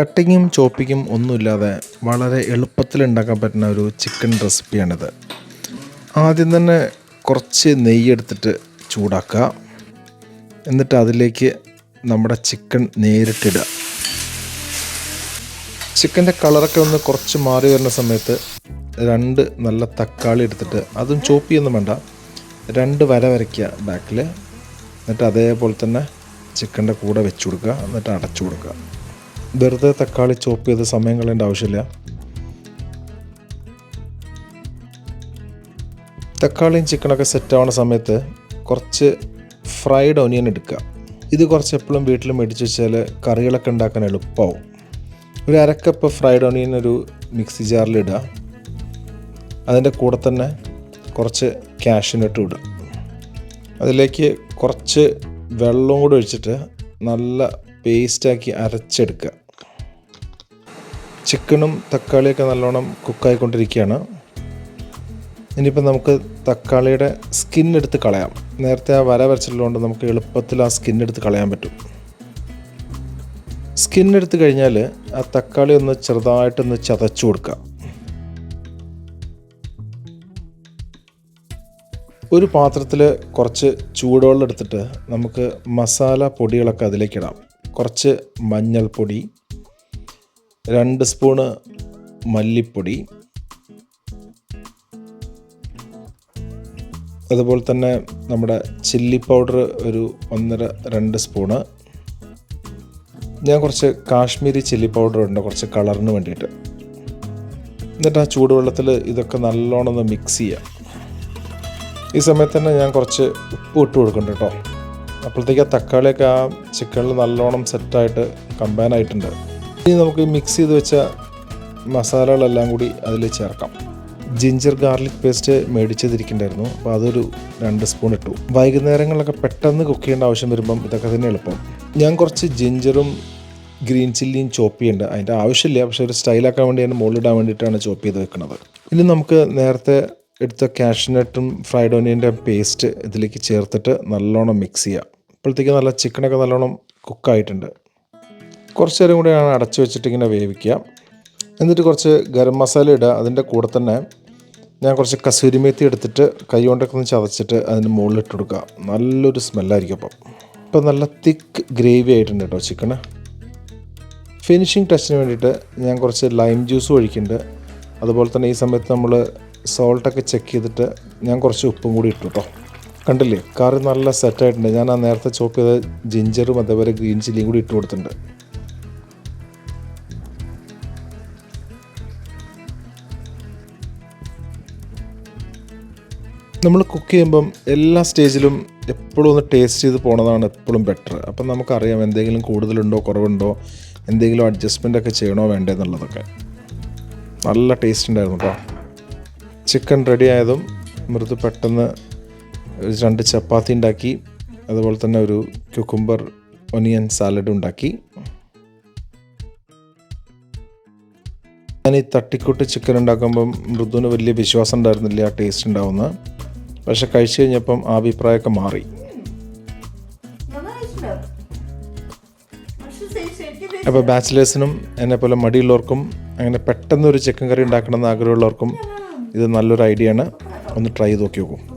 കട്ടിങ്ങും ചോപ്പിക്കും ഒന്നുമില്ലാതെ വളരെ എളുപ്പത്തിൽ ഉണ്ടാക്കാൻ പറ്റുന്ന ഒരു ചിക്കൻ റെസിപ്പിയാണിത്. ആദ്യം തന്നെ കുറച്ച് നെയ്യെടുത്തിട്ട് ചൂടാക്കുക. എന്നിട്ട് അതിലേക്ക് നമ്മുടെ ചിക്കൻ നേരിട്ടിടുക. ചിക്കന്റെ കളറൊക്കെ ഒന്ന് കുറച്ച് മാറി വരുന്ന സമയത്ത് രണ്ട് നല്ല തക്കാളി എടുത്തിട്ട് അതും ചോപ്പ് ചെയ്യുന്നു വേണ്ട. രണ്ട് വര വരയ്ക്കുക ബാക്കിൽ എന്നിട്ട് അതേപോലെ തന്നെ ചിക്കന്റെ കൂടെ വെച്ച് കൊടുക്കുക. എന്നിട്ട് അടച്ചു കൊടുക്കുക. വെറുതെ തക്കാളി ചോപ്പ് ചെയ്ത് സമയം കളയേണ്ട ആവശ്യമില്ല. തക്കാളിയും ചിക്കനൊക്കെ സെറ്റാവുന്ന സമയത്ത് കുറച്ച് ഫ്രൈഡ് ഒനിയൻ എടുക്കുക. ഇത് കുറച്ച് എപ്പോഴും വീട്ടിൽ മേടിച്ച് വെച്ചാൽ കറികളൊക്കെ ഉണ്ടാക്കാൻ എളുപ്പമാവും ഒരു അരക്കപ്പ് ഫ്രൈഡ് ഒനിയൻ ഒരു മിക്സി ജാറിൽ ജാറിലിടുക അതിന്റെ കൂടെ തന്നെ കുറച്ച് കാഷ്യൂനട്ട് ഇടുക. അതിലേക്ക് കുറച്ച് വെള്ളവും കൂടി ഒഴിച്ചിട്ട് നല്ല പേസ്റ്റാക്കി അരച്ചെടുക്കുക. ചിക്കനും തക്കാളിയൊക്കെ നല്ലോണം കുക്കായിക്കൊണ്ടിരിക്കുകയാണ്. ഇനിയിപ്പോൾ നമുക്ക് തക്കാളിയുടെ സ്കിൻ എടുത്ത് കളയാം. നേരത്തെ ആ വര വരച്ചിട്ടുള്ളതുകൊണ്ട് നമുക്ക് എളുപ്പത്തിൽ ആ സ്കിൻ എടുത്ത് കളയാൻ പറ്റും. സ്കിൻ എടുത്ത് കഴിഞ്ഞാൽ ആ തക്കാളി ഒന്ന് ചെറുതായിട്ടൊന്ന് ചതച്ചു കൊടുക്കുക. ഒരു പാത്രത്തിൽ കുറച്ച് ചൂടുവെള്ളം എടുത്തിട്ട് നമുക്ക് മസാല പൊടികളൊക്കെ അതിലേക്കിടാം കുറച്ച് മഞ്ഞൾപ്പൊടി രണ്ട് സ്പൂണ് മല്ലിപ്പൊടി. അതുപോലെ തന്നെ നമ്മുടെ ചില്ലി പൗഡർ ഒരു ഒന്നര രണ്ട് സ്പൂണ്. ഞാൻ കുറച്ച് കാശ്മീരി ചില്ലി പൗഡർ ഉണ്ട് കുറച്ച് കളറിന് വേണ്ടിയിട്ട്. എന്നിട്ട് ആ ചൂടുവെള്ളത്തിൽ ഇതൊക്കെ നല്ലോണം ഒന്ന് മിക്സ് ചെയ്യാം. ഈ സമയത്ത് തന്നെ ഞാൻ കുറച്ച് ഉപ്പ് ഇട്ട് കൊടുക്കുന്നുണ്ട് കേട്ടോ. അപ്പോഴത്തേക്ക് ആ തക്കാളിയൊക്കെ ആ ചിക്കനിൽ നല്ലോണം സെറ്റായിട്ട് കമ്പൈൻ ആയിട്ടുണ്ട്. ഇനി നമുക്ക് മിക്സ് ചെയ്ത് വെച്ച മസാലകളെല്ലാം കൂടി അതിൽ ചേർക്കാം. ജിഞ്ചർ ഗാർലിക് പേസ്റ്റ് മേടിച്ചതിരിക്കണ്ടായിരുന്നു. അപ്പോൾ അതൊരു രണ്ട് സ്പൂൺ ഇട്ടു. വൈകുന്നേരങ്ങളിലൊക്കെ പെട്ടെന്ന് കുക്ക് ചെയ്യേണ്ട ആവശ്യം വരുമ്പം ഇതൊക്കെ തന്നെ എളുപ്പം. ഞാൻ കുറച്ച് ജിഞ്ചറും ഗ്രീൻ ചില്ലിയും ചോപ്പ് ചെയ്യേണ്ട. അതിന്റെ ആവശ്യമില്ല. പക്ഷേ ഒരു സ്റ്റൈലാക്കാൻ വേണ്ടി ഞാൻ മുകളിലിടാൻ വേണ്ടിയിട്ടാണ് ചോപ്പ് ചെയ്ത് വെക്കുന്നത് ഇനി നമുക്ക് നേരത്തെ എടുത്ത കാഷ്നട്ടും ഫ്രൈഡ് ഓനിയന്റെ പേസ്റ്റ് ഇതിലേക്ക് ചേർത്തിട്ട് നല്ലോണം മിക്സ് ചെയ്യാം. അപ്പോഴത്തേക്ക് നല്ല ചിക്കനൊക്കെ നല്ലോണം കുക്കായിട്ടുണ്ട് കുറച്ച് നേരം കൂടെയാണ് അടച്ചു വെച്ചിട്ട് ഇങ്ങനെ വേവിക്കുക. എന്നിട്ട് കുറച്ച് ഗരം മസാല ഇടുക. അതിന്റെ കൂടെ തന്നെ ഞാൻ കുറച്ച് കസൂരി മേത്തി എടുത്തിട്ട് കൈ കൊണ്ടൊക്കെ ഒന്ന് ചതച്ചിട്ട് അതിന്റെ മുകളിൽ ഇട്ട് കൊടുക്കുക. നല്ലൊരു സ്മെല്ലായിരിക്കും അപ്പം. ഇപ്പം നല്ല തിക്ക് ഗ്രേവി ആയിട്ടുണ്ട് കേട്ടോ ചിക്കന്. ഫിനിഷിങ് ടച്ചിന് വേണ്ടിയിട്ട് ഞാൻ കുറച്ച് ലൈം ജ്യൂസ് ഒഴിക്കുന്നുണ്ട്. അതുപോലെ തന്നെ ഈ സമയത്ത് നമ്മൾ സോൾട്ടൊക്കെ ചെക്ക് ചെയ്തിട്ട് ഞാൻ കുറച്ച് ഉപ്പും കൂടി ഇട്ടു കേട്ടോ. കണ്ടില്ലേ? കറി നല്ല സെറ്റായിട്ടുണ്ട് ഞാൻ ആ നേരത്തെ ചോപ്പ് ചെയ്ത ജിഞ്ചറും അതേപോലെ ഗ്രീൻ ചില്ലിയും കൂടി ഇട്ട് കൊടുത്തിട്ടുണ്ട്. നമ്മൾ കുക്ക് ചെയ്യുമ്പം എല്ലാ സ്റ്റേജിലും എപ്പോഴും ഒന്ന് ടേസ്റ്റ് ചെയ്ത് പോണതാണ് എപ്പോഴും ബെറ്റർ അപ്പം നമുക്കറിയാം എന്തെങ്കിലും കൂടുതലുണ്ടോ കുറവുണ്ടോ എന്തെങ്കിലും അഡ്ജസ്റ്റ്മെന്റ് ഒക്കെ ചെയ്യണോ വേണ്ടേ എന്നുള്ളതൊക്കെ നല്ല ടേസ്റ്റ് ഉണ്ടായിരുന്നു കേട്ടോ ചിക്കൻ റെഡി ആയതും മൃദു പെട്ടെന്ന് രണ്ട് ചപ്പാത്തി ഉണ്ടാക്കി അതുപോലെ തന്നെ ഒരു ക്യുക്കുംബർ ഒനിയൻ സാലഡ് ഉണ്ടാക്കി. ഞാൻ ഈ തട്ടിക്കൂട്ട് ചിക്കൻ ഉണ്ടാക്കുമ്പം മൃദുവിന് വലിയ വിശ്വാസം ഉണ്ടായിരുന്നില്ല ആ ടേസ്റ്റ് ഉണ്ടാവുന്ന പക്ഷെ കഴിച്ചു കഴിഞ്ഞപ്പം ആ അഭിപ്രായമൊക്കെ മാറി. അപ്പോൾ ബാച്ചിലേഴ്സിനും എന്നെ പോലെ മടിയുള്ളവർക്കും അങ്ങനെ പെട്ടെന്ന് ഒരു ചിക്കൻ കറി ഉണ്ടാക്കണമെന്ന് ആഗ്രഹമുള്ളവർക്കും ഇത് നല്ലൊരു ഐഡിയ ആണ്. ഒന്ന് ട്രൈ ചെയ്ത് നോക്കി നോക്കൂ.